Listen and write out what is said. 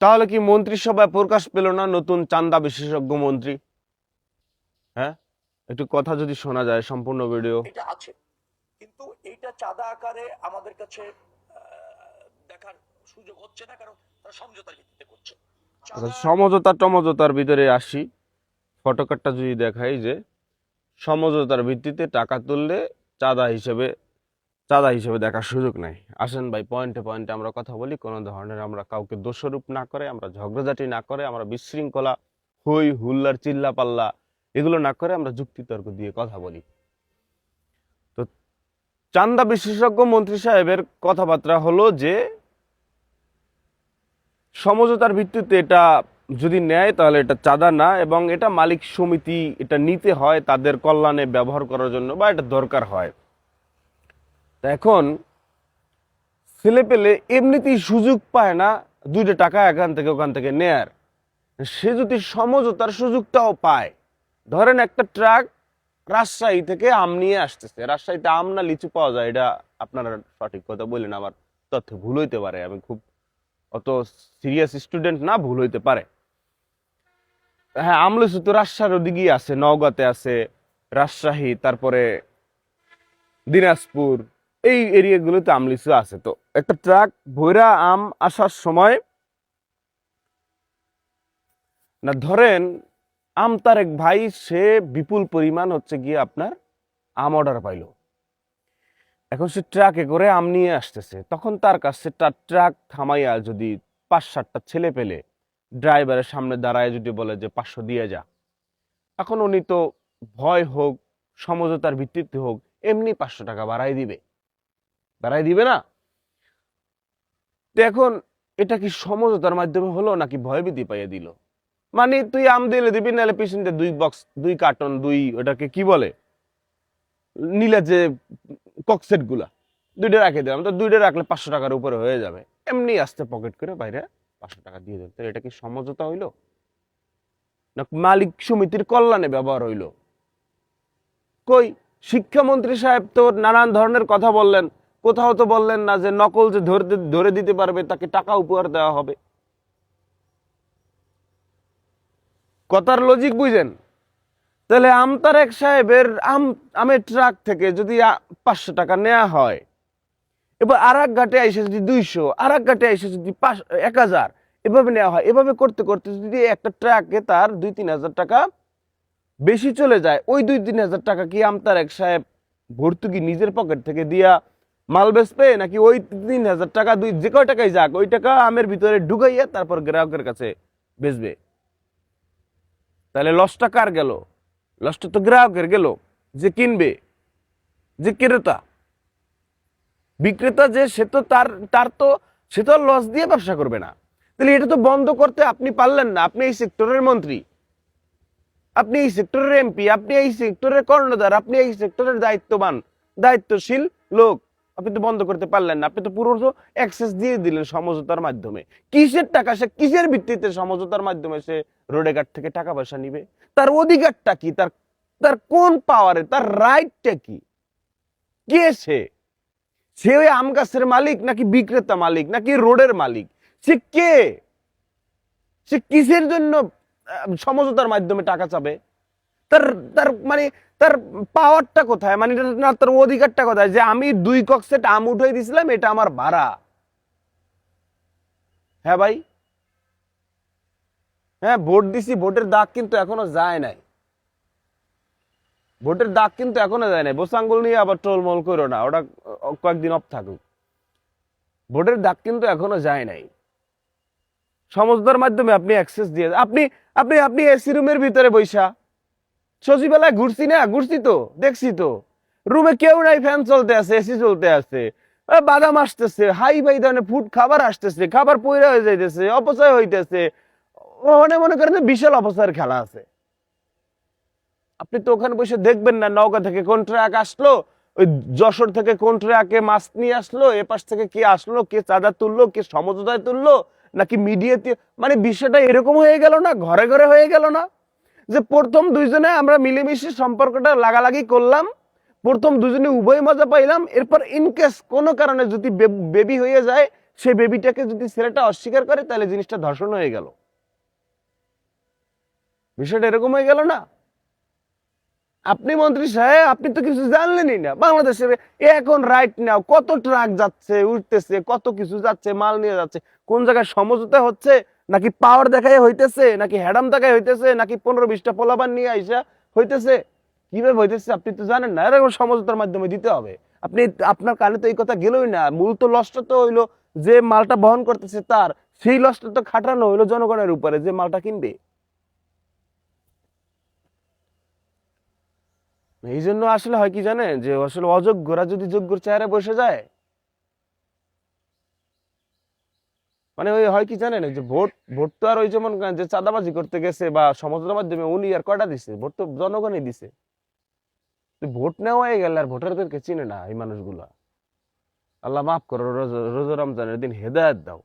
তাহলে কি মন্ত্রিসভায় প্রকাশ পেল না নতুন চান্দা বিশেষজ্ঞ মন্ত্রী? হ্যাঁ? একটু কথা যদি শোনা যায় সম্পূর্ণ ভিডিও। এটা আছে। কিন্তু এইটা চাঁদা আকারে আমাদের কাছে দেখার সুযোগ হচ্ছে না কারণ তারা সমঝোতার ভিত্তিতে করছে। আচ্ছা, সমঝোতা টমঝোতার ভিতরে আসি। ফটোকার্ডটা যদি দেখাই যে সমঝোতার ভিত্তিতে টাকা তুললে চাঁদা হিসেবে চাঁদা হিসেবে দেখার সুযোগ নাই। আসেন ভাই পয়েন্টে পয়েন্টে আমরা কথা বলি। কোনো ধরনের আমরা কাউকে দোষরূপ না করে, আমরা ঝগড়াঝাটি না করে, আমরা বিশৃঙ্খলা, হই হুল্লার চিল্লা পাল্লা এগুলো না করে আমরা যুক্তিতর্ক দিয়ে কথা বলি। তো চান্দা বিশেষজ্ঞ মন্ত্রী সাহেবের কথাবার্তা হলো যে, সমঝোতার ভিত্তিতে এটা যদি নেয় তাহলে এটা চাঁদা না এবং এটা মালিক সমিতি এটা নিতে হয়, তাদের কল্যাণে ব্যবহার করার জন্য বা এটা দরকার হয়। তা এখন ছেলে পেলে এমনিতেই সুযোগ পায় না দুইটা টাকা এখান থেকে, ওখান থেকে নেয়ার। সে যদি সমঝোতার সুযোগটাও পায়। ধরেন একটা ট্রাক রাজশাহী থেকে আম নিয়ে আসতেছে। রাজশাহীতে আম না লিচু পাওয়া যায়, এটা আপনারা সঠিক কথা বললেন আমার তথ্য ভুল হইতে পারে। আমি খুব অত সিরিয়াস স্টুডেন্ট না, ভুল হইতে পারে। হ্যাঁ আমলিচু তো রাজশাহীর ওদিকেই আছে, নওগাঁতে আছে, রাজশাহী, তারপরে দিনাজপুর এই এরিয়াগুলোতে আমলিচু আছে। তো একটা ট্রাক ভৈরা আম আসার সময় না ধরেন, আম তার এক ভাই, সে বিপুল পরিমাণ হচ্ছে গিয়ে আপনার আম অর্ডার পাইলো। এখন সে ট্রাকে করে আম নিয়ে আসতেছে। তখন তার কাছে তার ট্রাক থামাইয়া যদি পাঁচ সাতটা ছেলে পেলে ড্রাইভারের সামনে দাঁড়ায় যদি বলে যে পাঁচশো দিয়ে যা। এখন উনি তো ভয় হোক, সমঝোতার ভিত্তিতে হোক, এমনি পাঁচশো টাকা বাড়াই দিবে। বাড়াই দিবে না? তো এখন এটা কি সমঝোতার মাধ্যমে হলো নাকি ভয়ভীতি পাইয়ে দিল? মানে তুই আম দিলে দিবি, নাহলে পিছনতে দুই বক্স দুই কার্টন দুই ওটাকে কি বলে? নিলে যে ককসেটগুলা, দুইটা রাখে দিলাম। তো দুইটা রাখলে পাঁচশো টাকার উপরে হয়ে যাবে। এমনি আসতে পকেট করে বাইরে পাঁচশো টাকা দিয়ে দেবে তো এটা কি সমঝোতা হইল? না মালিক সমিতির কল্যাণে ব্যবহার হইল? কই? শিক্ষামন্ত্রী সাহেব তো নানান ধরনের কথা বললেন। কোথাও তো বললেন না যে নকল যে ধরে ধরে দিতে পারবে, তাকে টাকা উপহার দেওয়া হবে। কথার লজিক বুঝেন? তাহলে আমতারেক সাহেবের আম, আমের ট্রাক থেকে যদি পাঁচশো টাকা নেওয়া হয়, এবার আর এক ঘাটে এসে যদি দুইশো আর এক ঘাটে এসে যদি পাঁচ, এক হাজার, এভাবে নেওয়া হয়। এভাবে করতে করতে যদি একটা ট্রাকে তার দুই, তিন হাজার টাকা বেশি চলে যায়, ওই দুই, তিন হাজার টাকা কি আমতারেক সাহেব ভর্তুকি নিজের পকেট থেকে দিয়া মাল বেচবে নাকি ওই তিন হাজার টাকা, দুই যে কয় টাকাই যাক, ওই টাকা আমের ভিতরে ঢুকাইয়া তারপর গ্রাহকের কাছে বেচবে। তাহলে লসটা কার গেল? লসটা তো গ্রাহকের গেল, যে কিনবে, যে ক্রেতা। বিক্রেতা যে, সে তো তার তার তো, সে তো লস দিয়ে ব্যবসা করবে না। তাহলে এটা তো বন্ধ করতে আপনি পারলেন না, আপনি এই সেক্টরের মন্ত্রী। আপনি এই সেক্টরের এমপি, আপনি এই সেক্টরের কর্ণধার, আপনি এই সেক্টরের দায়িত্ববান, দায়িত্বশীল লোক। আপনি তো বন্ধ করতে পারলেন না, আপনি তো পুরো অ্যাক্সেস দিয়ে দিলেন সমঝোতার মাধ্যমে। কিসের টাকা সে কিসের ভিত্তিতে সমঝোতার মাধ্যমে সে রোডে ঘাট থেকে টাকা পয়সা নিবে? তার অধিকারটা কি? তার তার কোন পাওয়ারে তার রাইটটা কি? কে সে? সে ওই আম গাছের মালিক নাকি বিক্রেতা মালিক নাকি রোডের মালিক? সে কে? সে কিসের জন্য সমঝোতার মাধ্যমে টাকা চাবে? তার তার মানে তার পাওয়ারটা কোথায়? মানে না, তার অধিকারটা কোথায়? যে আমি দুই কক্সেট আম উঠাই দিছিলাম, এটা আমার ভাড়া। হ্যাঁ ভাই? হ্যাঁ ভোট দিছি, ভোটের দাগ কিন্তু এখনও যায় নাই। ভোটের দাগ কিন্তু এখনও যায় নাই। বোসাঙ্গুল নিয়ে আবার টোলমল করো না, ওটা কয়েকদিন অফ থাকুক। ভোটের দাগ কিন্তু এখনও যায় নাই। সমঝোতার মাধ্যমে আপনি অ্যাক্সেস দিয়ে আপনি আপনি আপনি এসি রুমের ভিতরে বৈশা। সচিবালয় ঘুরছি না, ঘুরছি তো, দেখছি তো। রুমে কেউ নাই ফ্যান চলতে আছে এসি চলতে আছে। বাদাম আসতেছে, হাই ভাই ধরনের ফুড খাবার আসতেছে, খাবার পয়রা হয়ে যাইতেছে, অপচয় হইতেছে। ওখানে মনে করেন বিশাল অপচয়ের খেলা আছে। আপনি তো ওখানে বসে দেখবেন না নৌকা থেকে কোন ট্রাক আসলো, ওই যশোর থেকে কোন ট্রাকে মাছ নিয়ে আসলো এ পাশ থেকে কে আসলো, কে চাঁদা তুললো, কে সমঝোতায় তুললো, নাকি মিডিয়াতে মানে বিষয়টা এরকম হয়ে গেল না, ঘরে ঘরে হয়ে গেল না? যে প্রথম দুইজনে আমরা মিলেমিশে সম্পর্কটা লাগালাগি করলাম, প্রথম দুজনে উভয় মজা পাইলাম, এরপর ইনকেস কোনো কারণে যদি বেবি হয়ে যায়, সেই বেবিটাকে যদি ছেলেটা অস্বীকার করে, তাহলে জিনিসটা ধর্ষণ হয়ে গেল। বিষয়টা এরকম হয়ে গেল না? আপনি মন্ত্রী সাহেব, আপনি তো কিছু জানলেনই না। বাংলাদেশের এখন রাইট নাও কত ট্রাক যাচ্ছে, উঠতেছে, কত কিছু যাচ্ছে, মাল নিয়ে যাচ্ছে, কোন জায়গায় সমঝোতা হচ্ছে, নাকি পাওয়ার দেখায় হইতেছে, নাকি হ্যাডাম দেখায় হইতেছে, নাকি পনেরো বিশটা পোলাবান নিয়ে আইসা হইতেছে? কীভাবে হইতেছে আপনি তো জানেন না, এরকম সমঝোতার মাধ্যমে দিতে হবে। আপনি আপনার কানে তো এই কথা গেলই না, মূল তো লসটা তো হইল যে মালটা বহন করতেছে তার, সেই লসটা তো খাটানো হইল জনগণের উপরে যে মালটা কিনবে। এই জন্য আসলে হয় কি জানেন? যে আসলে অযোগ্যরা যদি যোগ্যর চেহারা বসে যায় মানে ওই হয় কি জানেন? এই যে ভোট ভোট তো আর ওই যেমন যে চাঁদাবাজি করতে গেছে বা সমঝোতার মাধ্যমে উনি আর কয়টা দিছে? ভোট তো জনগণই দিছে। ভোট নেওয়া হয়ে গেলে আর ভোটারদেরকে চিনে না এই মানুষগুলা। আল্লাহ মাফ করো রোজ রমজানের দিন হেদায়ত দাও।